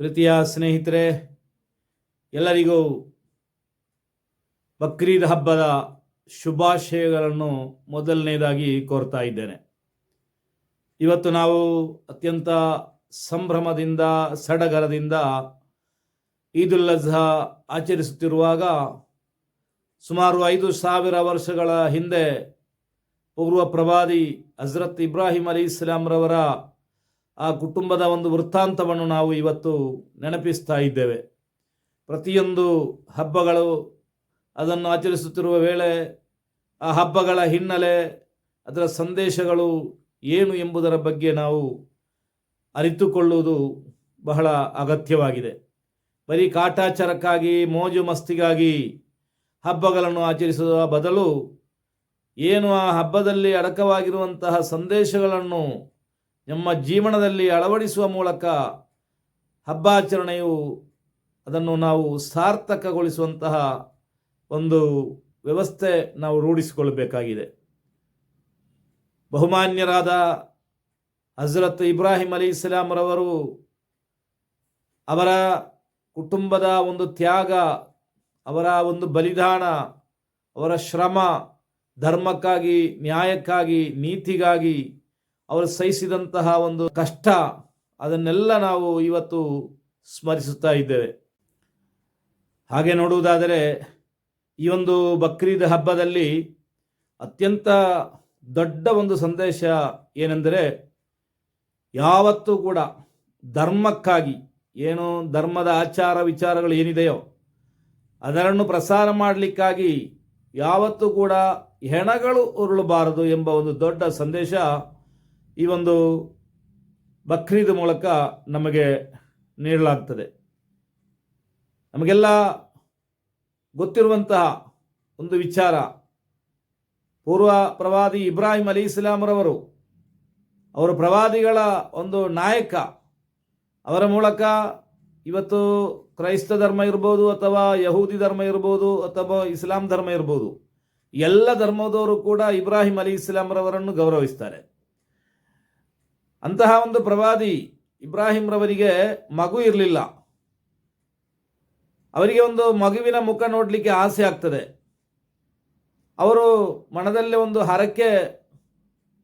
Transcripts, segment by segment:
ಪ್ರೀತಿಯ ಸ್ನೇಹಿತರೆ, ಎಲ್ಲರಿಗೂ ಬಕ್ರೀದ್ ಹಬ್ಬದ ಶುಭಾಶಯಗಳನ್ನು ಮೊದಲನೇದಾಗಿ ಕೋರ್ತಾ ಇದ್ದೇನೆ. ಇವತ್ತು ನಾವು ಅತ್ಯಂತ ಸಂಭ್ರಮದಿಂದ, ಸಡಗರದಿಂದ ಈದುಲ್ ಅಜ್ಹಾ ಆಚರಿಸುತ್ತಿರುವಾಗ ಸುಮಾರು ಐದು ಸಾವಿರ ವರ್ಷಗಳ ಹಿಂದೆ ಪೂರ್ವ ಪ್ರವಾದಿ ಹಜರತ್ ಇಬ್ರಾಹಿಂ ಅಲಿ ಇಸ್ಲಾಂರವರ ಆ ಕುಟುಂಬದ ಒಂದು ವೃತ್ತಾಂತವನ್ನು ನಾವು ಇವತ್ತು ನೆನಪಿಸ್ತಾ ಇದ್ದೇವೆ. ಪ್ರತಿಯೊಂದು ಹಬ್ಬಗಳು ಅದನ್ನು ಆಚರಿಸುತ್ತಿರುವ ವೇಳೆ ಆ ಹಬ್ಬಗಳ ಹಿನ್ನೆಲೆ, ಅದರ ಸಂದೇಶಗಳು ಏನು ಎಂಬುದರ ಬಗ್ಗೆ ನಾವು ಅರಿತುಕೊಳ್ಳುವುದು ಬಹಳ ಅಗತ್ಯವಾಗಿದೆ. ಬರೀ ಕಾಟಾಚಾರಕ್ಕಾಗಿ, ಮೋಜು ಮಸ್ತಿಗಾಗಿ ಹಬ್ಬಗಳನ್ನು ಆಚರಿಸುವ ಬದಲು ಏನು ಆ ಹಬ್ಬದಲ್ಲಿ ಅಡಕವಾಗಿರುವಂತಹ ಸಂದೇಶಗಳನ್ನು ನಮ್ಮ ಜೀವನದಲ್ಲಿ ಅಳವಡಿಸುವ ಮೂಲಕ ಹಬ್ಬಾಚರಣೆಯು ಅದನ್ನು ನಾವು ಸಾರ್ಥಕಗೊಳಿಸುವಂತಹ ಒಂದು ವ್ಯವಸ್ಥೆ ನಾವು ರೂಢಿಸಿಕೊಳ್ಳಬೇಕಾಗಿದೆ. ಬಹುಮಾನ್ಯರಾದ ಹಜರತ್ ಇಬ್ರಾಹಿಂ ಅಲಿ ಇಸ್ಲಾಂರವರು ಅವರ ಕುಟುಂಬದ ಒಂದು ತ್ಯಾಗ, ಅವರ ಒಂದು ಬಲಿದಾನ, ಅವರ ಶ್ರಮ, ಧರ್ಮಕ್ಕಾಗಿ, ನ್ಯಾಯಕ್ಕಾಗಿ, ನೀತಿಗಾಗಿ ಅವರು ಸಹಿಸಿದಂತಹ ಒಂದು ಕಷ್ಟ ಅದನ್ನೆಲ್ಲ ನಾವು ಇವತ್ತು ಸ್ಮರಿಸುತ್ತಾ ಇದ್ದೇವೆ. ಹಾಗೆ ನೋಡುವುದಾದರೆ ಈ ಒಂದು ಬಕ್ರೀದ್ ಹಬ್ಬದಲ್ಲಿ ಅತ್ಯಂತ ದೊಡ್ಡ ಒಂದು ಸಂದೇಶ ಏನೆಂದರೆ ಯಾವತ್ತೂ ಕೂಡ ಧರ್ಮಕ್ಕಾಗಿ ಏನು ಧರ್ಮದ ಆಚಾರ ವಿಚಾರಗಳು ಏನಿದೆಯೋ ಅದರನ್ನು ಪ್ರಸಾರ ಮಾಡಲಿಕ್ಕಾಗಿ ಯಾವತ್ತೂ ಕೂಡ ಹೆಣಗಳು ಉರುಳಬಾರದು ಎಂಬ ಒಂದು ದೊಡ್ಡ ಸಂದೇಶ ಈ ಒಂದು ಬಕ್ರೀದ್ ಮೂಲಕ ನಮಗೆ ನೀಡಲಾಗ್ತದೆ. ನಮಗೆಲ್ಲ ಗೊತ್ತಿರುವಂತಹ ಒಂದು ವಿಚಾರ, ಪೂರ್ವ ಪ್ರವಾದಿ ಇಬ್ರಾಹಿಂ ಅಲಿ ಇಸ್ಲಾಮ್ರವರು, ಅವರು ಪ್ರವಾದಿಗಳ ಒಂದು ನಾಯಕ, ಅವರ ಮೂಲಕ ಇವತ್ತು ಕ್ರೈಸ್ತ ಧರ್ಮ ಇರ್ಬೋದು ಅಥವಾ ಯಹೂದಿ ಧರ್ಮ ಇರ್ಬೋದು ಅಥವಾ ಇಸ್ಲಾಂ ಧರ್ಮ ಇರ್ಬೋದು, ಎಲ್ಲ ಧರ್ಮದವರು ಕೂಡ ಇಬ್ರಾಹಿಂ ಅಲಿ ಇಸ್ಲಾಂರವರನ್ನು ಗೌರವಿಸ್ತಾರೆ. ಅಂತಹ ಒಂದು ಪ್ರವಾದಿ ಇಬ್ರಾಹಿಂರವರಿಗೆ ಮಗು ಇರಲಿಲ್ಲ. ಅವರಿಗೆ ಒಂದು ಮಗುವಿನ ಮುಖ ನೋಡಲಿಕ್ಕೆ ಆಸೆ ಆಗ್ತದೆ. ಅವರು ಮನದಲ್ಲೇ ಒಂದು ಹರಕೆ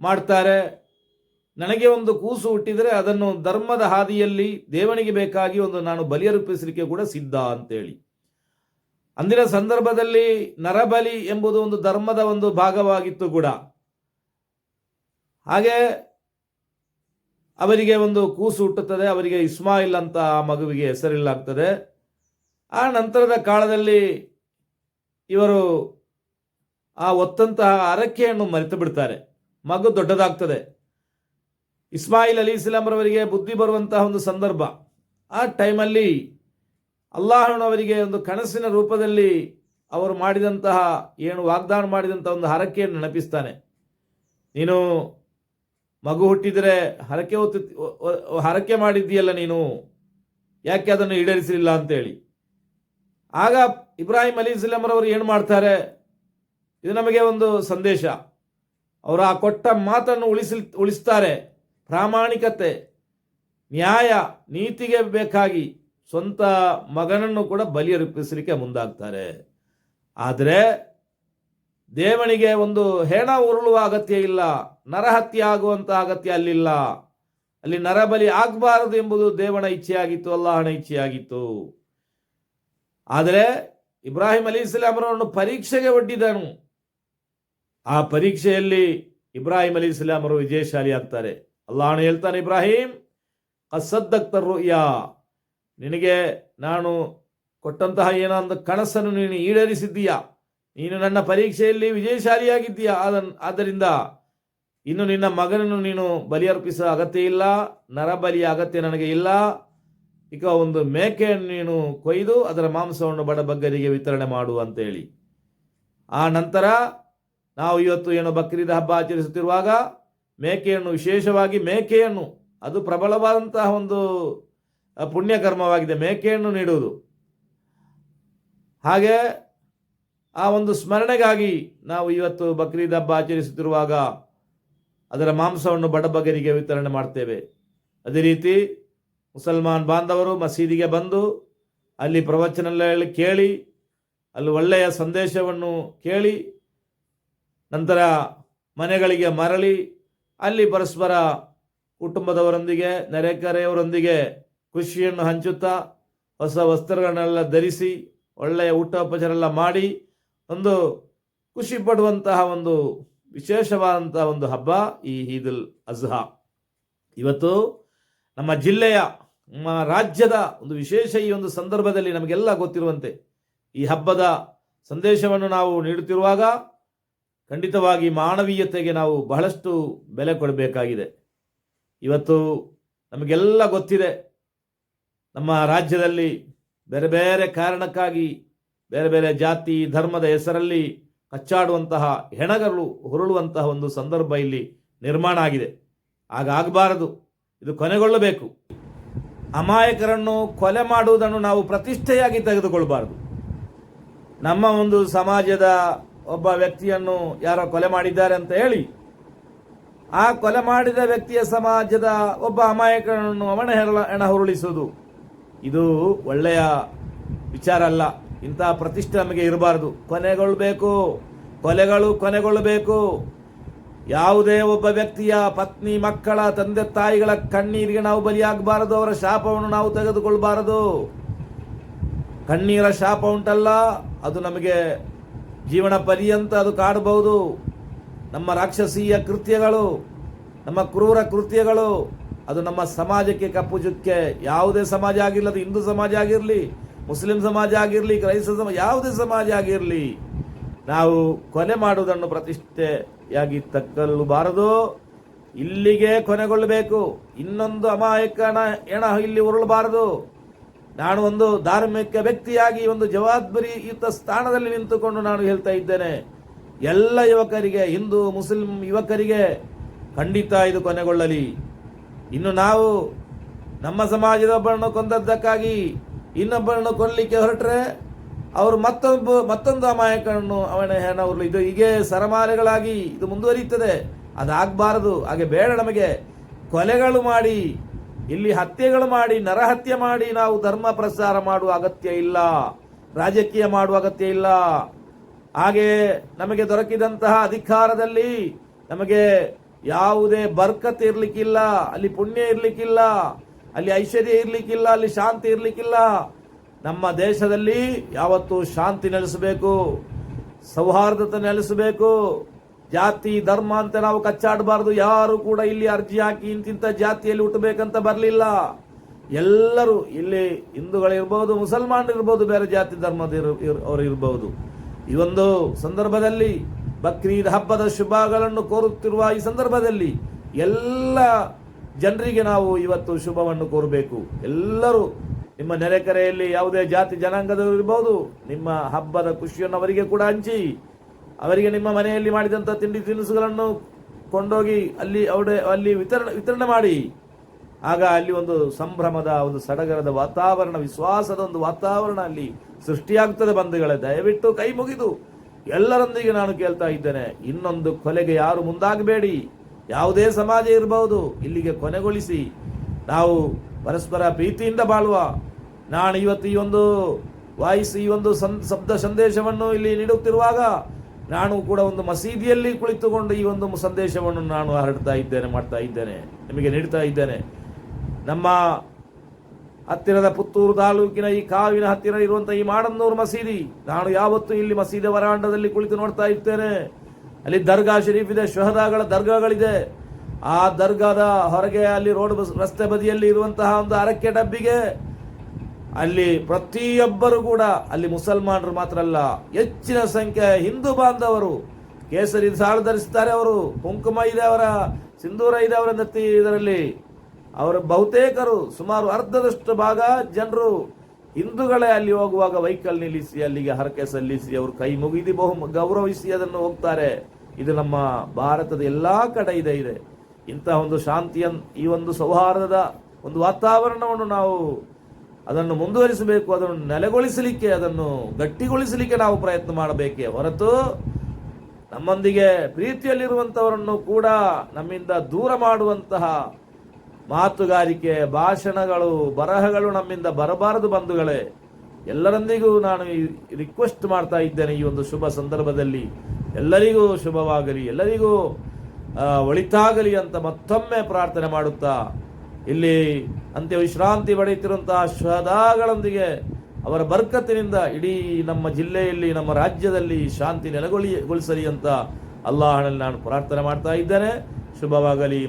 ಮಾಡ್ತಾರೆ. ನನಗೆ ಒಂದು ಕೂಸು ಹುಟ್ಟಿದರೆ ಅದನ್ನು ಧರ್ಮದ ಹಾದಿಯಲ್ಲಿ ದೇವನಿಗೆ ಬೇಕಾಗಿ ಒಂದು ನಾನು ಬಲಿಯರ್ಪಿಸಲಿಕ್ಕೆ ಕೂಡ ಸಿದ್ಧ ಅಂತೇಳಿ. ಅಂದಿನ ಸಂದರ್ಭದಲ್ಲಿ ನರಬಲಿ ಎಂಬುದು ಒಂದು ಧರ್ಮದ ಒಂದು ಭಾಗವಾಗಿತ್ತು ಕೂಡ. ಹಾಗೆ ಅವರಿಗೆ ಒಂದು ಕೂಸು ಹುಟ್ಟುತ್ತದೆ, ಅವರಿಗೆ ಇಸ್ಮಾಯಿಲ್ ಅಂತ ಆ ಮಗುವಿಗೆ ಹೆಸರಿಲ್ಲಾಗ್ತದೆ ಆ ನಂತರದ ಕಾಲದಲ್ಲಿ ಇವರು ಆ ಒತ್ತಂತಹ ಅರಕೆಯನ್ನು ಮರೆತು ಬಿಡ್ತಾರೆ ಮಗು ದೊಡ್ಡದಾಗ್ತದೆ. ಇಸ್ಮಾಯಿಲ್ ಅಲಿ ಇಸ್ಲಾಂರವರಿಗೆ ಬುದ್ಧಿ ಬರುವಂತಹ ಒಂದು ಸಂದರ್ಭ. ಆ ಟೈಮಲ್ಲಿ ಅಲ್ಲಾಹನವರಿಗೆ ಒಂದು ಕನಸಿನ ರೂಪದಲ್ಲಿ ಅವರು ಮಾಡಿದಂತಹ, ಏನು ವಾಗ್ದಾನ ಮಾಡಿದಂಥ ಒಂದು ಹರಕೆಯನ್ನು ನೆನಪಿಸ್ತಾನೆ. ನೀನು ಮಗು ಹುಟ್ಟಿದರೆ ಹರಕೆ ಹೊತ್ತು ಹರಕೆ ಮಾಡಿದ್ದೀಯಲ್ಲ ನೀನು? ಯಾಕೆ ಅದನ್ನು ಈಡೇರಿಸಲಿಲ್ಲ ಅಂತೇಳಿ. ಆಗ ಇಬ್ರಾಹಿಂ ಅಲಿ ಇಸ್ಲಾಂರವರು ಏನು ಮಾಡ್ತಾರೆ? ಇದು ನಮಗೆ ಒಂದು ಸಂದೇಶ. ಅವರು ಆ ಕೊಟ್ಟ ಮಾತನ್ನು ಉಳಿಸಿ ಉಳಿಸ್ತಾರೆ. ಪ್ರಾಮಾಣಿಕತೆ, ನ್ಯಾಯ, ನೀತಿಗೆ ಬೇಕಾಗಿ ಸ್ವಂತ ಮಗನನ್ನು ಕೂಡ ಬಲಿಯರ್ಪಿಸಲಿಕ್ಕೆ ಮುಂದಾಗ್ತಾರೆ. ಆದರೆ ದೇವನಿಗೆ ಒಂದು ಹೆಣ ಉರುಳುವ ಅಗತ್ಯ ಇಲ್ಲ. ನರಹತ್ಯೆ ಆಗುವಂಥ ಅಗತ್ಯ ಅಲ್ಲಿಲ್ಲ. ಅಲ್ಲಿ ನರಬಲಿ ಆಗಬಾರದು ಎಂಬುದು ದೇವನ ಇಚ್ಛೆಯಾಗಿತ್ತು, ಅಲ್ಲಾಹನ ಇಚ್ಛೆಯಾಗಿತ್ತು. ಆದರೆ ಇಬ್ರಾಹಿಂ ಅಲಿ ಇಸ್ಲಾಮರನ್ನು ಪರೀಕ್ಷೆಗೆ ಒಡ್ಡಿದನು. ಆ ಪರೀಕ್ಷೆಯಲ್ಲಿ ಇಬ್ರಾಹಿಂ ಅಲಿ ಇಸ್ಲಾಮರು ವಿಜಯಶಾಲಿ ಆಗ್ತಾರೆ. ಅಲ್ಲಾಹನ ಹೇಳ್ತಾನೆ, ಇಬ್ರಾಹಿಂ ಅಸದ್ದಕ್ತರು ಯಾ ನಿನಗೆ ನಾನು ಕೊಟ್ಟಂತಹ ಏನೋ ಒಂದು ಕನಸನ್ನು ನೀನು ಈಡೇರಿಸಿದ್ದೀಯಾ? ನೀನು ನನ್ನ ಪರೀಕ್ಷೆಯಲ್ಲಿ ವಿಜಯಶಾಲಿಯಾಗಿದ್ದೀಯಾ? ಅದನ್ ಆದ್ದರಿಂದ ಇನ್ನು ನಿನ್ನ ಮಗನನ್ನು ನೀನು ಬಲಿಯರ್ಪಿಸುವ ಅಗತ್ಯ ಇಲ್ಲ, ನರಬಲಿಯ ಅಗತ್ಯ ನನಗೆ ಇಲ್ಲ. ಈಗ ಒಂದು ಮೇಕೆಯನ್ನು ನೀನು ಕೊಯ್ದು ಅದರ ಮಾಂಸವನ್ನು ಬಡಬಗ್ಗರಿಗೆ ವಿತರಣೆ ಮಾಡು ಅಂತೇಳಿ. ಆ ನಂತರ ನಾವು ಇವತ್ತು ಏನು ಬಕ್ರೀದ್ ಹಬ್ಬ ಆಚರಿಸುತ್ತಿರುವಾಗ ಮೇಕೆಯನ್ನು ವಿಶೇಷವಾಗಿ ಮೇಕೆಯನ್ನು, ಅದು ಪ್ರಬಲವಾದಂತಹ ಒಂದು ಪುಣ್ಯಕರ್ಮವಾಗಿದೆ, ಮೇಕೆಯನ್ನು ನೀಡುವುದು. ಹಾಗೆ ಆ ಒಂದು ಸ್ಮರಣೆಗಾಗಿ ನಾವು ಇವತ್ತು ಬಕ್ರೀದ್ ಹಬ್ಬ ಆಚರಿಸುತ್ತಿರುವಾಗ ಅದರ ಮಾಂಸವನ್ನು ಬಡಬಗರಿಗೆ ವಿತರಣೆ ಮಾಡ್ತೇವೆ. ಅದೇ ರೀತಿ ಮುಸಲ್ಮಾನ್ ಬಾಂಧವರು ಮಸೀದಿಗೆ ಬಂದು ಅಲ್ಲಿ ಪ್ರವಚನ ಕೇಳಿ, ಅಲ್ಲಿ ಒಳ್ಳೆಯ ಸಂದೇಶವನ್ನು ಕೇಳಿ, ನಂತರ ಮನೆಗಳಿಗೆ ಮರಳಿ, ಅಲ್ಲಿ ಪರಸ್ಪರ ಕುಟುಂಬದವರೊಂದಿಗೆ, ನೆರೆಕರೆಯವರೊಂದಿಗೆ ಖುಷಿಯನ್ನು ಹಂಚುತ್ತಾ ಹೊಸ ವಸ್ತ್ರಗಳನ್ನೆಲ್ಲ ಧರಿಸಿ, ಒಳ್ಳೆಯ ಊಟೋಪಚಾರ ಮಾಡಿ, ಒಂದು ಖುಷಿ ಪಡುವಂತಹ ಒಂದು ವಿಶೇಷವಾದಂತಹ ಒಂದು ಹಬ್ಬ ಈ ಈದುಲ್ ಅಜ್ಹಾ. ಇವತ್ತು ನಮ್ಮ ಜಿಲ್ಲೆಯ, ನಮ್ಮ ರಾಜ್ಯದ ಒಂದು ವಿಶೇಷ ಈ ಒಂದು ಸಂದರ್ಭದಲ್ಲಿ ನಮಗೆಲ್ಲ ಗೊತ್ತಿರುವಂತೆ ಈ ಹಬ್ಬದ ಸಂದೇಶವನ್ನು ನಾವು ನೀಡುತ್ತಿರುವಾಗ ಖಂಡಿತವಾಗಿ ಮಾನವೀಯತೆಗೆ ನಾವು ಬಹಳಷ್ಟು ಬೆಲೆ ಕೊಡಬೇಕಾಗಿದೆ. ಇವತ್ತು ನಮಗೆಲ್ಲ ಗೊತ್ತಿದೆ, ನಮ್ಮ ರಾಜ್ಯದಲ್ಲಿ ಬೇರೆ ಬೇರೆ ಕಾರಣಕ್ಕಾಗಿ, ಬೇರೆ ಬೇರೆ ಜಾತಿ, ಧರ್ಮದ ಹೆಸರಲ್ಲಿ ಕಚ್ಚಾಡುವಂತಹ ಹೆಣಗರಲು ಹೊರಳುವಂತಹ ಒಂದು ಸಂದರ್ಭ ಇಲ್ಲಿ ನಿರ್ಮಾಣ ಆಗಿದೆ. ಹಾಗಾಗಬಾರದು. ಇದು ಕೊನೆಗೊಳ್ಳಬೇಕು. ಅಮಾಯಕರನ್ನು ಕೊಲೆ ಮಾಡುವುದನ್ನು ನಾವು ಪ್ರತಿಷ್ಠೆಯಾಗಿ ತೆಗೆದುಕೊಳ್ಳಬಾರದು ನಮ್ಮ ಒಂದು ಸಮಾಜದ ಒಬ್ಬ ವ್ಯಕ್ತಿಯನ್ನು ಯಾರೋ ಕೊಲೆ ಮಾಡಿದ್ದಾರೆ ಅಂತ ಹೇಳಿ, ಆ ಕೊಲೆ ಮಾಡಿದ ವ್ಯಕ್ತಿಯ ಸಮಾಜದ ಒಬ್ಬ ಅಮಾಯಕರನ್ನು ಅವನ ಹೆರಳ ಹೆಣ ಹುರುಳಿಸುವುದು. ಇದು ಒಳ್ಳೆಯ ವಿಚಾರ ಅಲ್ಲ. ಇಂತಹ ಪ್ರತಿಷ್ಠೆ ನಮಗೆ ಇರಬಾರ್ದು. ಕೊನೆಗೊಳ್ಳಬೇಕು ಕೊಲೆಗಳು ಕೊನೆಗೊಳ್ಳಬೇಕು. ಯಾವುದೇ ಒಬ್ಬ ವ್ಯಕ್ತಿಯ ಪತ್ನಿ, ಮಕ್ಕಳ, ತಂದೆ, ತಾಯಿಗಳ ಕಣ್ಣೀರಿಗೆ ನಾವು ಬಲಿಯಾಗಬಾರದು. ಅವರ ಶಾಪವನ್ನು ನಾವು ತೆಗೆದುಕೊಳ್ಬಾರದು. ಕಣ್ಣೀರ ಶಾಪ ಉಂಟಲ್ಲ, ಅದು ನಮಗೆ ಜೀವನ ಪರ್ಯಂತ ಅದು ಕಾಡಬಹುದು. ನಮ್ಮ ರಾಕ್ಷಸೀಯ ಕೃತ್ಯಗಳು, ನಮ್ಮ ಕ್ರೂರ ಕೃತ್ಯಗಳು, ಅದು ನಮ್ಮ ಸಮಾಜಕ್ಕೆ ಕಪ್ಪು ಚುಕ್ಕೆ ಯಾವುದೇ ಸಮಾಜ ಆಗಿಲ್ಲ ಅದು ಹಿಂದೂ ಸಮಾಜ ಆಗಿರಲಿ ಮುಸ್ಲಿಂ ಸಮಾಜ ಆಗಿರಲಿ, ಕ್ರೈಸ್ತ ಸಮಾಜ, ಯಾವುದೇ ಸಮಾಜ ಆಗಿರಲಿ, ನಾವು ಕೊಲೆ ಮಾಡುವುದನ್ನು ಪ್ರತಿಷ್ಠೆಯಾಗಿ ತಕ್ಕಲ್ಲಬಾರದು ಇಲ್ಲಿಗೆ ಕೊನೆಗೊಳ್ಳಬೇಕು. ಇನ್ನೊಂದು ಅಮಾಯಕನ ಎಣ ಇಲ್ಲಿ ಉರುಳಬಾರದು. ನಾನು ಒಂದು ಧಾರ್ಮಿಕ ವ್ಯಕ್ತಿಯಾಗಿ ಒಂದು ಜವಾಬ್ದಾರಿಯುತ ಸ್ಥಾನದಲ್ಲಿ ನಿಂತುಕೊಂಡು ನಾನು ಹೇಳ್ತಾ ಇದ್ದೇನೆ. ಎಲ್ಲ ಯುವಕರಿಗೆ, ಹಿಂದೂ, ಮುಸ್ಲಿಂ ಯುವಕರಿಗೆ ಖಂಡಿತ ಇದು ಕೊನೆಗೊಳ್ಳಲಿ. ಇನ್ನು ನಾವು ನಮ್ಮ ಸಮಾಜದ ಸಮಾಜದೊಬ್ಬರನ್ನು ಕೊಂದದ್ದಕ್ಕಾಗಿ ಇನ್ನೊಬ್ಬರನ್ನು ಕೊಲ್ಲಿಕ್ಕೆ ಹೊರಟ್ರೆ ಅವರು ಮತ್ತೊಬ್ಬ ಮತ್ತೊಂದು ಅಮಾಯಕನನ್ನು ಅವನ ಉರುಳು ಇದು ಹೀಗೆ ಸರಮಾಲೆಗಳಾಗಿ ಇದು ಮುಂದುವರಿಯುತ್ತದೆ. ಅದಾಗಬಾರದು. ಹಾಗೆ ಬೇಡ ನಮಗೆ. ಕೊಲೆಗಳು ಮಾಡಿ, ಇಲ್ಲಿ ಹತ್ಯೆಗಳು ಮಾಡಿ, ನರಹತ್ಯೆ ಮಾಡಿ ನಾವು ಧರ್ಮ ಪ್ರಸಾರ ಮಾಡುವ ಅಗತ್ಯ ಇಲ್ಲ. ರಾಜಕೀಯ ಮಾಡುವ ಅಗತ್ಯ ಇಲ್ಲ. ಹಾಗೆ ನಮಗೆ ದೊರಕಿದಂತಹ ಅಧಿಕಾರದಲ್ಲಿ ನಮಗೆ ಯಾವುದೇ ಬರ್ಕತ್ ಇರಲಿಕ್ಕಿಲ್ಲ, ಅಲ್ಲಿ ಪುಣ್ಯ ಇರ್ಲಿಕ್ಕಿಲ್ಲ. ಅಲ್ಲಿ ಐಶ್ವರ್ಯ ಇರ್ಲಿಕ್ಕಿಲ್ಲ, ಅಲ್ಲಿ ಶಾಂತಿ ಇರ್ಲಿಕ್ಕಿಲ್ಲ. ನಮ್ಮ ದೇಶದಲ್ಲಿ ಯಾವತ್ತು ಶಾಂತಿ ನೆಲೆಸಬೇಕು, ಸೌಹಾರ್ದತೆ ನೆಲೆಸಬೇಕು. ಜಾತಿ, ಧರ್ಮ ಅಂತ ನಾವು ಕಚ್ಚಾಡಬಾರದು. ಯಾರು ಕೂಡ ಇಲ್ಲಿ ಅರ್ಜಿ ಹಾಕಿ ಇಂತಿಂತ ಜಾತಿಯಲ್ಲಿ ಹುಟ್ಟಬೇಕಂತ ಬರಲಿಲ್ಲ. ಎಲ್ಲರೂ ಇಲ್ಲಿ ಹಿಂದೂಗಳಿರ್ಬೋದು, ಮುಸಲ್ಮಾನರಿರ್ಬೋದು, ಬೇರೆ ಜಾತಿ, ಧರ್ಮದ ಅವರು ಇರಬಹುದು ಈ ಒಂದು ಸಂದರ್ಭದಲ್ಲಿ ಬಕ್ರೀದ್ ಹಬ್ಬದ ಶುಭಗಳನ್ನು ಕೋರುತ್ತಿರುವ ಈ ಸಂದರ್ಭದಲ್ಲಿ ಎಲ್ಲ ಜನರಿಗೆ ನಾವು ಇವತ್ತು ಶುಭವನ್ನು ಕೋರಬೇಕು. ಎಲ್ಲರೂ ನಿಮ್ಮ ನೆರೆಕರೆಯಲ್ಲಿ ಯಾವುದೇ ಜಾತಿ ಜನಾಂಗದವರು ಇರಬಹುದು ನಿಮ್ಮ ಹಬ್ಬದ ಖುಷಿಯನ್ನು ಅವರಿಗೆ ಕೂಡ ಹಂಚಿ, ಅವರಿಗೆ ನಿಮ್ಮ ಮನೆಯಲ್ಲಿ ಮಾಡಿದಂಥ ತಿಂಡಿ ತಿನಿಸುಗಳನ್ನು ಕೊಂಡೋಗಿ ಅಲ್ಲಿ ಅವಡೆ, ಅಲ್ಲಿ ವಿತರಣೆ ವಿತರಣೆ ಮಾಡಿ. ಆಗ ಅಲ್ಲಿ ಒಂದು ಸಂಭ್ರಮದ, ಒಂದು ಸಡಗರದ ವಾತಾವರಣ, ವಿಶ್ವಾಸದ ಒಂದು ವಾತಾವರಣ ಅಲ್ಲಿ ಸೃಷ್ಟಿಯಾಗುತ್ತದೆ ಬಂಧುಗಳೇ. ದಯವಿಟ್ಟು ಕೈ ಮುಗಿದು ಎಲ್ಲರೊಂದಿಗೆ ನಾನು ಕೇಳ್ತಾ ಇದ್ದೇನೆ. ಇನ್ನೊಂದು ಕೊಲೆಗೆ ಯಾರು ಮುಂದಾಗಬೇಡಿ. ಯಾವುದೇ ಸಮಾಜ ಇರಬಹುದು ಇಲ್ಲಿಗೆ ಕೊನೆಗೊಳಿಸಿ. ನಾವು ಪರಸ್ಪರ ಪ್ರೀತಿಯಿಂದ ಬಾಳುವ. ನಾನು ಇವತ್ತು ಈ ಒಂದು ವಾಯ್ಸ್, ಈ ಒಂದು ಸಂ- ಶಬ್ದ ಸಂದೇಶವನ್ನು ಇಲ್ಲಿ ನೀಡುತ್ತಿರುವಾಗ ನಾನು ಕೂಡ ಒಂದು ಮಸೀದಿಯಲ್ಲಿ ಕುಳಿತುಕೊಂಡು ಈ ಒಂದು ಸಂದೇಶವನ್ನು ನಾನು ಹರಡ್ತಾ ಇದ್ದೇನೆ, ಮಾಡ್ತಾ ಇದ್ದೇನೆ, ನಿಮಗೆ ನೀಡ್ತಾ ಇದ್ದೇನೆ. ನಮ್ಮ ಹತ್ತಿರದ ಪುತ್ತೂರು ತಾಲೂಕಿನ ಈ ಕಾವಿನ ಹತ್ತಿರ ಇರುವಂಥ ಈ ಮಾಡನ್ನೂರು ಮಸೀದಿ, ನಾನು ಯಾವತ್ತೂ ಇಲ್ಲಿ ಮಸೀದಿ ವರಾಂಡದಲ್ಲಿ ಕುಳಿತು ನೋಡ್ತಾ ಇರ್ತೇನೆ. ಅಲ್ಲಿ ದರ್ಗಾ ಶರೀಫ್ ಇದೆ, ಶಹದಾಗಳ ದರ್ಗಾಗಳಿದೆ. ಆ ದರ್ಗಾದ ಹೊರಗೆ ಅಲ್ಲಿ ರೋಡ್ ಬಸ್- ರಸ್ತೆ ಬದಿಯಲ್ಲಿ ಇರುವಂತಹ ಒಂದು ಅರಕೆ ಡಬ್ಬಿಗೆ ಅಲ್ಲಿ ಪ್ರತಿಯೊಬ್ಬರು ಕೂಡ, ಅಲ್ಲಿ ಮುಸಲ್ಮಾನರು ಮಾತ್ರ ಅಲ್ಲ, ಹೆಚ್ಚಿನ ಸಂಖ್ಯೆ ಹಿಂದೂ ಬಾಂಧವರು, ಕೇಸರಿ ಸಾಳು ಧರಿಸುತ್ತಾರೆ ಅವರು, ಕುಂಕುಮ ಇದೆ ಅವರ, ಸಿಂಧೂರ ಇದೆ ಅವರ ನತ್ತಿ ಇದರಲ್ಲಿ. ಅವರ ಬಹುತೇಕರು, ಸುಮಾರು ಅರ್ಧದಷ್ಟು ಭಾಗ ಜನರು ಹಿಂದೂಗಳೇ ಅಲ್ಲಿ ಹೋಗುವಾಗ ವೈಕಲ್ ನಿಲ್ಲಿಸಿ, ಅಲ್ಲಿಗೆ ಹರಕೆ ಸಲ್ಲಿಸಿ, ಅವರು ಕೈ ಮುಗಿದು ಬಹು ಗೌರವಿಸಿ ಅದನ್ನು ಹೋಗ್ತಾರೆ. ಇದು ನಮ್ಮ ಭಾರತದ ಎಲ್ಲಾ ಕಡೆ ಇದೆ ಇದೆ. ಇಂತಹ ಒಂದು ಶಾಂತಿಯ ಈ ಒಂದು ಸೌಹಾರ್ದದ ಒಂದು ವಾತಾವರಣವನ್ನು ನಾವು ಅದನ್ನು ಮುಂದುವರಿಸಬೇಕು, ಅದನ್ನು ನೆಲೆಗೊಳಿಸಲಿಕ್ಕೆ, ಅದನ್ನು ಗಟ್ಟಿಗೊಳಿಸಲಿಕ್ಕೆ ನಾವು ಪ್ರಯತ್ನ ಮಾಡಬೇಕೆ ಹೊರತು ನಮ್ಮೊಂದಿಗೆ ಪ್ರೀತಿಯಲ್ಲಿರುವಂಥವರನ್ನು ಕೂಡ ನಮ್ಮಿಂದ ದೂರ ಮಾಡುವಂತಹ ಮಾತುಗಾರಿಕೆ, ಭಾಷಣಗಳು, ಬರಹಗಳು ನಮ್ಮಿಂದ ಬರಬಾರದು ಬಂಧುಗಳೇ. ಎಲ್ಲರೊಂದಿಗೂ ನಾನು ರಿಕ್ವೆಸ್ಟ್ ಮಾಡ್ತಾ ಇದ್ದೇನೆ ಈ ಒಂದು ಶುಭ ಸಂದರ್ಭದಲ್ಲಿ. ಎಲ್ಲರಿಗೂ ಶುಭವಾಗಲಿ, ಎಲ್ಲರಿಗೂ ಒಳಿತಾಗಲಿ ಅಂತ ಮತ್ತೊಮ್ಮೆ ಪ್ರಾರ್ಥನೆ ಮಾಡುತ್ತಾ, ಇಲ್ಲಿ ಅಂತ್ಯ ವಿಶ್ರಾಂತಿ ಪಡೆಯುತ್ತಿರುವಂತಹ ಶ್ರದಾಗಳೊಂದಿಗೆ ಅವರ ಬರ್ಕತ್ತಿನಿಂದ ಇಡೀ ನಮ್ಮ ಜಿಲ್ಲೆಯಲ್ಲಿ, ನಮ್ಮ ರಾಜ್ಯದಲ್ಲಿ ಶಾಂತಿ ನೆಲೆಗೊಳಿಗೊಳಿಸಲಿ ಅಂತ ಅಲ್ಲಾಹನಲ್ಲಿ ನಾನು ಪ್ರಾರ್ಥನೆ ಮಾಡ್ತಾ ಇದ್ದೇನೆ. ಶುಭವಾಗಲಿ.